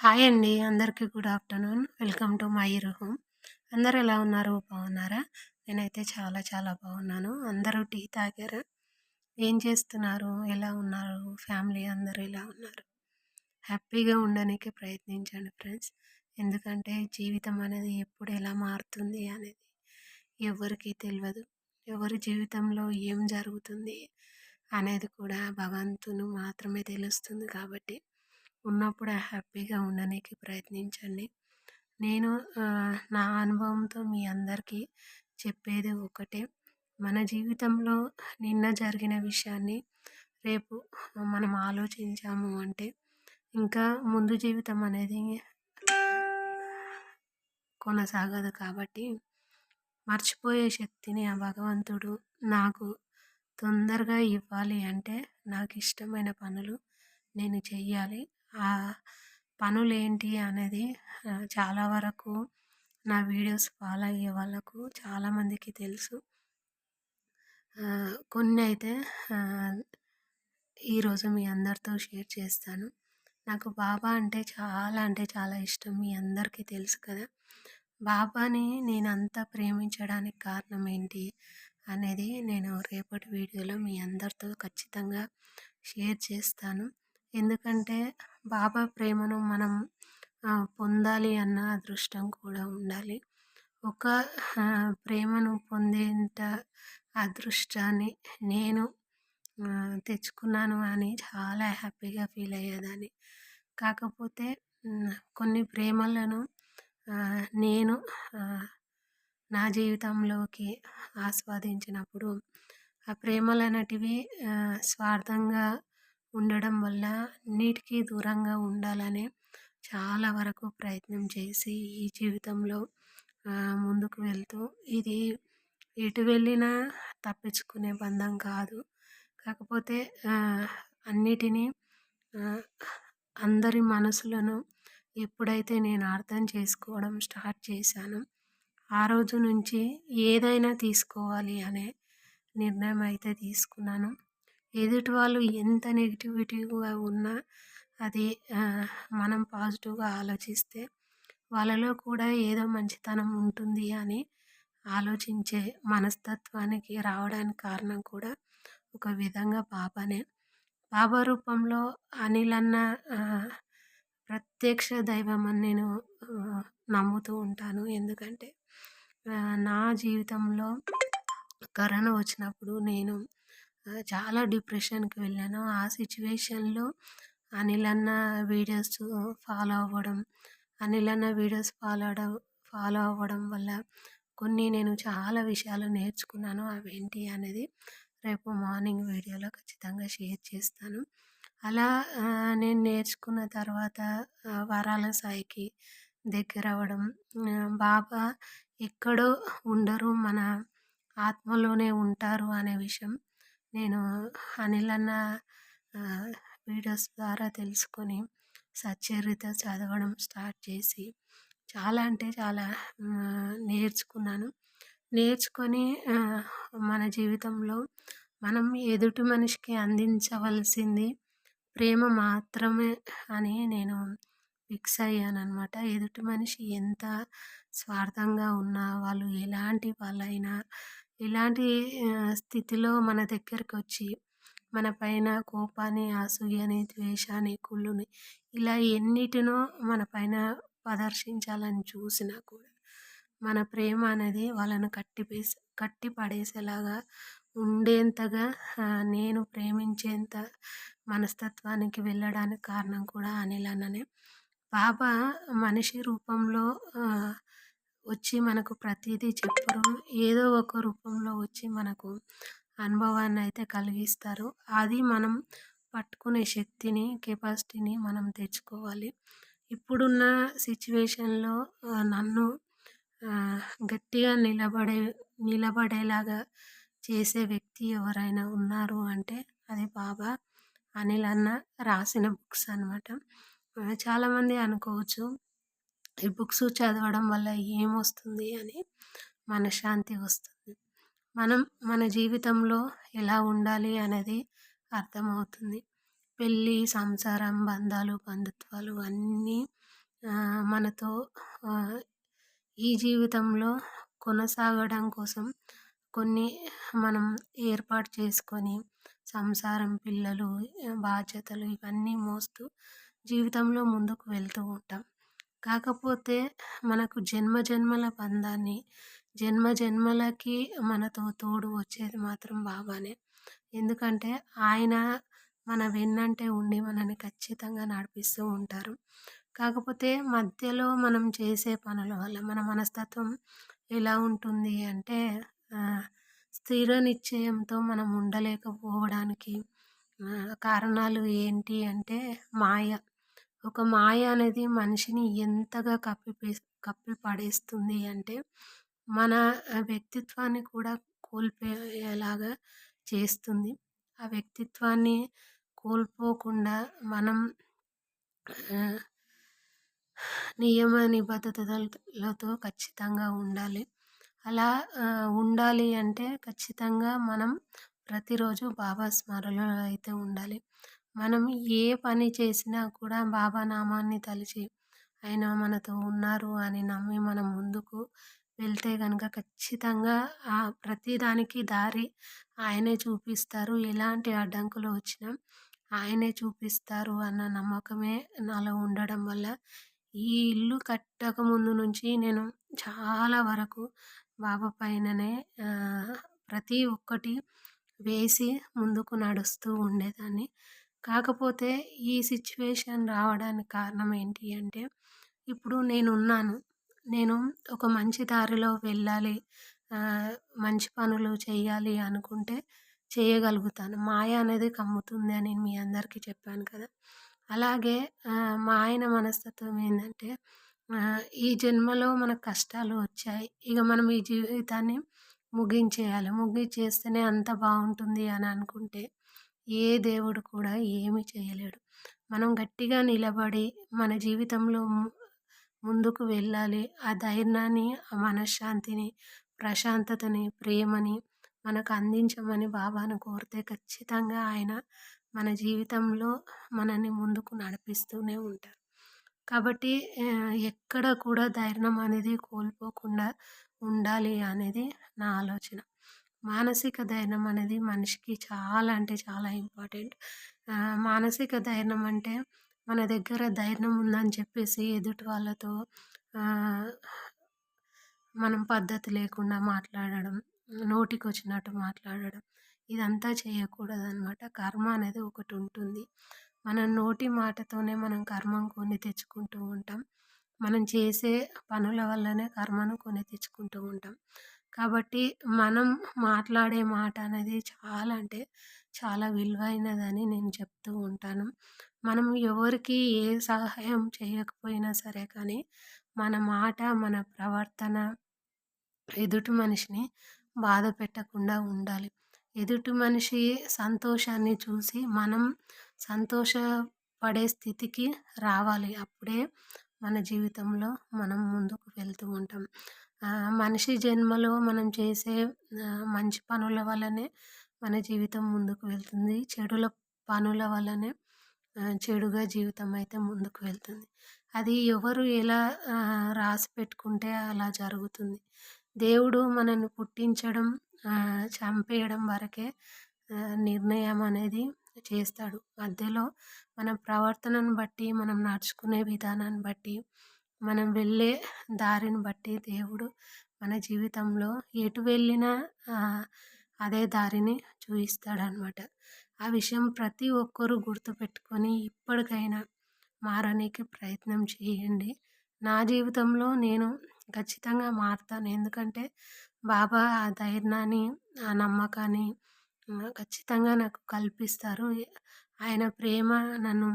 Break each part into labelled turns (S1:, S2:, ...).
S1: Hi అండి. అందరికీ good afternoon. Welcome to my home అందరు ఎలా ఉన్నారు? బాగున్నారా? నేనైతే చాలా చాలా బాగున్నాను. అందరూ టీ తాగారా? ఏం చేస్తున్నారు? ఎలా ఉన్నారు? ఫ్యామిలీ అందరూ ఎలా ఉన్నారు? హ్యాపీగా ఉండడానికి ప్రయత్నించండి ఫ్రెండ్స్. ఎందుకంటే జీవితం అనేది ఎప్పుడు ఎలా మారుతుంది అనేది ఎవరికీ తెలియదు ఎవరి జీవితంలో ఏం జరుగుతుంది అనేది కూడా భగవంతుని మాత్రమే తెలుస్తుంది కాబట్టి ఉన్నప్పుడు హ్యాపీగా ఉండడానికి ప్రయత్నించండి. నేను నా అనుభవంతో మీ అందరికీ చెప్పేది ఒకటే. మన జీవితంలో నిన్న జరిగిన విషయాన్ని రేపు మనం ఆలోచించాము అంటే ఇంకా ముందు జీవితం అనేది కొనసాగదు కాబట్టి మర్చిపోయే శక్తిని ఆ భగవంతుడు నాకు తొందరగా ఇవ్వాలి అంటే నాకు ఇష్టమైన పనులు నేను చెయ్యాలి. పనులు ఏంటి అనేది చాలా వరకు నా వీడియోస్ ఫాలో అయ్యే వాళ్ళకు చాలామందికి తెలుసు. కొన్ని అయితే ఈరోజు మీ అందరితో షేర్ చేస్తాను. నాకు బాబా అంటే చాలా అంటే చాలా ఇష్టం మీ అందరికీ తెలుసు కదా. బాబాని నేను అంతా ప్రేమించడానికి కారణం ఏంటి అనేది నేను రేపటి వీడియోలో మీ అందరితో ఖచ్చితంగా షేర్ చేస్తాను. ఎందుకంటే బాబా ప్రేమను మనం పొందాలి అన్న అదృష్టం కూడా ఉండాలి. ఒక ప్రేమను పొందేంత అదృష్టాన్ని నేను తెచ్చుకున్నాను అని చాలా హ్యాపీగా ఫీల్ అయ్యేదాన్ని. కాకపోతే కొన్ని ప్రేమలను నేను నా జీవితంలోకి ఆస్వాదించినప్పుడు ఆ ప్రేమలు అనేటివి స్వార్థంగా ఉండడం వల్ల అన్నిటికీ దూరంగా ఉండాలని చాలా వరకు ప్రయత్నం చేసి ఈ జీవితంలో ముందుకు వెళ్తూ ఇది ఎటు వెళ్ళినా తప్పించుకునే బంధం కాదు. కాకపోతే అన్నిటినీ అందరి మనసులను ఎప్పుడైతే నేను అర్థం చేసుకోవడం స్టార్ట్ చేశానో ఆ రోజు నుంచి ఏదైనా తీసుకోవాలి అనే నిర్ణయం అయితే తీసుకున్నాను. ఎదుటి వాళ్ళు ఎంత నెగిటివిటీగా ఉన్నా అది మనం పాజిటివ్గా ఆలోచిస్తే వాళ్ళలో కూడా ఏదో మంచితనం ఉంటుంది అని ఆలోచించే మనస్తత్వానికి రావడానికి కారణం కూడా ఒక విధంగా బాబానే. బాబా రూపంలో అనిల్ అన్న ప్రత్యక్ష దైవం అని నేను నమ్ముతూ ఉంటాను. ఎందుకంటే నా జీవితంలో కరోనా వచ్చినప్పుడు నేను చాలా డిప్రెషన్కి వెళ్ళాను. ఆ సిచ్యువేషన్లో అనిల్ అన్న వీడియోస్ ఫాలో అవ్వడం అనిల్ అన్న వీడియోస్ ఫాలో అవడం ఫాలో అవ్వడం వల్ల కొన్ని నేను చాలా విషయాలు నేర్చుకున్నాను. అవేంటి అనేది రేపు మార్నింగ్ వీడియోలో ఖచ్చితంగా షేర్ చేస్తాను. అలా నేను నేర్చుకున్న తర్వాత వరాల సాయికి దగ్గర అవ్వడం బాబా ఎక్కడో ఉండరు మన ఆత్మలోనే ఉంటారు అనే విషయం నేను అనిల్ అన్న వీడియోస్ ద్వారా తెలుసుకొని సచ్చరిత చదవడం స్టార్ట్ చేసి చాలా అంటే చాలా నేర్చుకున్నాను. నేర్చుకొని మన జీవితంలో మనం ఎదుటి మనిషికి అందించవలసింది ప్రేమ మాత్రమే అని నేను ఫిక్స్ అయ్యాను అనమాట ఎదుటి మనిషి ఎంత స్వార్థంగా ఉన్నా వాళ్ళు ఎలాంటి వాళ్ళైనా ఇలాంటి స్థితిలో మన దగ్గరికి వచ్చి మన పైన కోపాన్ని అసూయని ద్వేషాన్ని కుళ్ళుని ఇలా ఎన్నిటినో మన పైన ప్రదర్శించాలని చూసినా కూడా మన ప్రేమ అనేది వాళ్ళను కట్టిపేసి కట్టి పడేసేలాగా ఉండేంతగా నేను ప్రేమించేంత మనస్తత్వానికి వెళ్ళడానికి కారణం కూడా అనిల్ అన్ననే. బాబా మనిషి రూపంలో వచ్చి మనకు ప్రతిదీ చెప్పరు. ఏదో ఒక రూపంలో వచ్చి మనకు అనుభవాన్ని అయితే కలిగిస్తారు. అది మనం పట్టుకునే శక్తిని కెపాసిటీని మనం తెచ్చుకోవాలి. ఇప్పుడున్న సిచ్యువేషన్లో నన్ను గట్టిగా నిలబడే నిలబడేలాగా చేసే వ్యక్తి ఎవరైనా ఉన్నారు అంటే అది బాబా అనిల్ అన్న రాసిన బుక్స్ అనమాట చాలామంది అనుకోవచ్చు. ఈ బుక్స్ చదవడం వల్ల ఏమొస్తుంది అని మనశ్శాంతి వస్తుంది. మనం మన జీవితంలో ఎలా ఉండాలి అనేది అర్థమవుతుంది. పెళ్ళి సంసారం బంధాలు బంధుత్వాలు అన్నీ మనతో ఈ జీవితంలో కొనసాగడం కోసం కొన్ని మనం ఏర్పాటు చేసుకొని సంసారం పిల్లలు బాధ్యతలు ఇవన్నీ మోస్తూ జీవితంలో ముందుకు వెళ్తూ ఉంటాం. కాకపోతే మనకు జన్మ జన్మల బంధాన్ని జన్మ జన్మలకి మనతో తోడు వచ్చేది మాత్రం బాబానే. ఎందుకంటే ఆయన మన వెన్నంటే ఉండి మనని ఖచ్చితంగా నడిపిస్తూ ఉంటారు. కాకపోతే మధ్యలో మనం చేసే పనుల వల్ల మన మనస్తత్వం ఎలా ఉంటుంది అంటే స్థిర నిశ్చయంతో మనం ఉండలేకపోవడానికి కారణాలు ఏంటి అంటే మాయ. ఒక మాయ అనేది మనిషిని ఎంతగా కప్పి కప్పి పడేస్తుంది అంటే మన వ్యక్తిత్వాన్ని కూడా కోల్పోయేలాగా చేస్తుంది. ఆ వ్యక్తిత్వాన్ని కోల్పోకుండా మనం నియమ నిబద్ధతలతో ఖచ్చితంగా ఉండాలి. అలా ఉండాలి అంటే ఖచ్చితంగా మనం ప్రతిరోజు బాబా స్మరణలో అయితే ఉండాలి. మనం ఏ పని చేసినా కూడా బాబా నామాన్ని తలిచి ఆయన మనతో ఉన్నారు అని నమ్మి మనం ముందుకు వెళ్తే కనుక ఖచ్చితంగా ఆ ప్రతిదానికి దారి ఆయనే చూపిస్తారు. ఎలాంటి అడ్డంకులు వచ్చినా ఆయనే చూపిస్తారు అన్న నమ్మకమే నాలో ఉండడం వల్ల. ఈ ఇల్లు కట్టక ముందు నుంచి నేను చాలా వరకు బాబా పైననే ప్రతి ఒక్కటి వేసి ముందుకు నడుస్తూ ఉండేదాన్ని. కాకపోతే ఈ సిచ్యువేషన్ రావడానికి కారణం ఏంటి అంటే ఇప్పుడు నేనున్నాను. నేను ఒక మంచి దారిలో వెళ్ళాలి మంచి పనులు చేయాలి అనుకుంటే చేయగలుగుతాను. మాయ అనేది కమ్ముతుంది అని మీ అందరికీ చెప్పాను కదా! అలాగే మా ఆయన మనస్తత్వం ఏంటంటే ఈ జన్మలో మనకు కష్టాలు వచ్చాయి. ఇక మనం ఈ జీవితాన్ని ముగించేయాలి. ముగించేస్తేనే అంత బాగుంటుంది అని అనుకుంటే ఏ దేవుడు కూడా ఏమీ చేయలేడు. మనం గట్టిగా నిలబడి మన జీవితంలో ముందుకు వెళ్ళాలి. ఆ ధైర్యాన్ని ఆ మనశ్శాంతిని ప్రశాంతతని ప్రేమని మనకు అందించమని బాబాను కోరితే ఖచ్చితంగా ఆయన మన జీవితంలో మనల్ని ముందుకు నడిపిస్తూనే ఉంటారు. కాబట్టి ఎక్కడ కూడా ధైర్యం అనేది కోల్పోకుండా ఉండాలి అనేది నా ఆలోచన. మానసిక ధైర్యం అనేది మనిషికి చాలా అంటే చాలా ఇంపార్టెంట్. మానసిక ధైర్యం అంటే మన దగ్గర ధైర్యం ఉందని చెప్పేసి ఎదుటి వాళ్ళతో మనం పద్ధతి లేకుండా మాట్లాడడం నోటికి వచ్చినట్టు మాట్లాడడం ఇదంతా చేయకూడదు అనమాట కర్మ అనేది ఒకటి ఉంటుంది. మన నోటి మాటతోనే మనం కర్మం కొని తెచ్చుకుంటూ ఉంటాం. మనం చేసే పనుల వల్లనే కర్మను కొని తెచ్చుకుంటూ ఉంటాం. కాబట్టి మనం మాట్లాడే మాట అనేది చాలా అంటే చాలా విలువైనదని నేను చెప్తూ ఉంటాను. మనం ఎవరికి ఏ సహాయం చేయకపోయినా సరే కానీ మన మాట మన ప్రవర్తన ఎదుటి మనిషిని బాధ పెట్టకుండా ఉండాలి. ఎదుటి మనిషి సంతోషాన్ని చూసి మనం సంతోషపడే స్థితికి రావాలి. అప్పుడే మన జీవితంలో మనం ముందుకు వెళ్తూ ఉంటాం. మనిషి జన్మలో మనం చేసే మంచి పనుల వల్లనే మన జీవితం ముందుకు వెళ్తుంది. చెడుల పనుల వల్లనే చెడుగా జీవితం అయితే ముందుకు వెళ్తుంది. అది ఎవరు ఎలా రాసి పెట్టుకుంటే అలా జరుగుతుంది. దేవుడు మనల్ని పుట్టించడం చంపేయడం వరకే నిర్ణయం అనేది చేస్తాడు. మధ్యలో మన ప్రవర్తనను బట్టి మనం నడుచుకునే విధానాన్ని బట్టి మనం వెళ్ళే దారిని బట్టి దేవుడు మన జీవితంలో ఎటు వెళ్ళినా అదే దారిని చూపిస్తాడనమాట ఆ విషయం ప్రతి ఒక్కరూ గుర్తుపెట్టుకొని ఇప్పటికైనా మారడానికి ప్రయత్నం చేయండి. నా జీవితంలో నేను ఖచ్చితంగా మారుతాను. ఎందుకంటే బాబా ఆ ధైర్యాన్ని ఆ నమ్మకాన్ని ఖచ్చితంగా నాకు కల్పిస్తారు. ఆయన ప్రేమ నన్ను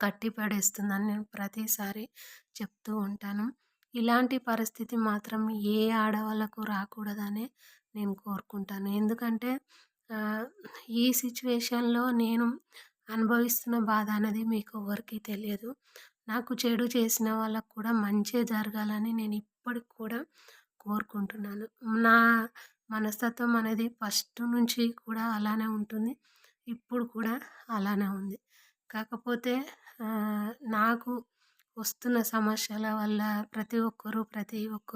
S1: కట్టి పడేస్తుందని నేను ప్రతిసారి చెప్తూ ఉంటాను. ఇలాంటి పరిస్థితి మాత్రం ఏ ఆడవాళ్ళకు రాకూడదని నేను కోరుకుంటాను. ఎందుకంటే ఈ సిచ్యువేషన్లో నేను అనుభవిస్తున్న బాధ అనేది మీకు ఎవరికి తెలియదు. నాకు చెడు చేసిన వాళ్ళకు కూడా మంచి జరగాలని నేను ఇప్పటికి కూడా కోరుకుంటున్నాను. నా మనస్తత్వం అనేది ఫస్ట్ నుంచి కూడా అలానే ఉంటుంది. ఇప్పుడు కూడా అలానే ఉంది. కాకపోతే నాకు వస్తున్న సమస్యల వల్ల ప్రతి ఒక్కరు ప్రతి ఒక్క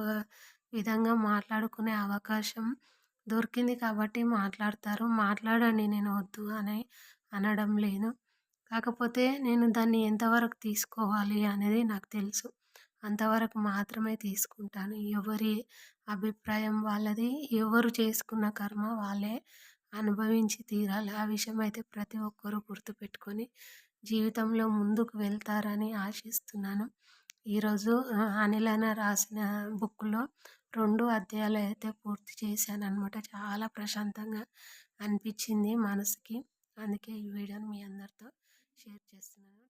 S1: విధంగా మాట్లాడుకునే అవకాశం దొరికింది కాబట్టి మాట్లాడతారు. మాట్లాడండి నేను వద్దు అని అనడం లేదు. కాకపోతే నేను దాన్ని ఎంతవరకు తీసుకోవాలి అనేది నాకు తెలుసు. అంతవరకు మాత్రమే తీసుకుంటాను. ఎవరి అభిప్రాయం వాళ్ళది ఎవరు చేసుకున్న కర్మ వాళ్ళే అనుభవించి తీరాలి. ఆ విషయం అయితే ప్రతి ఒక్కరూ గుర్తుపెట్టుకొని జీవితంలో ముందుకు వెళ్తారని ఆశిస్తున్నాను. ఈరోజు అనిలన రాసిన బుక్లో రెండు అధ్యాయాలు అయితే పూర్తి చేశాను అనమాట చాలా ప్రశాంతంగా అనిపించింది మనసుకి. అందుకే ఈ వీడియోని మీ అందరితో షేర్ చేస్తున్నాను.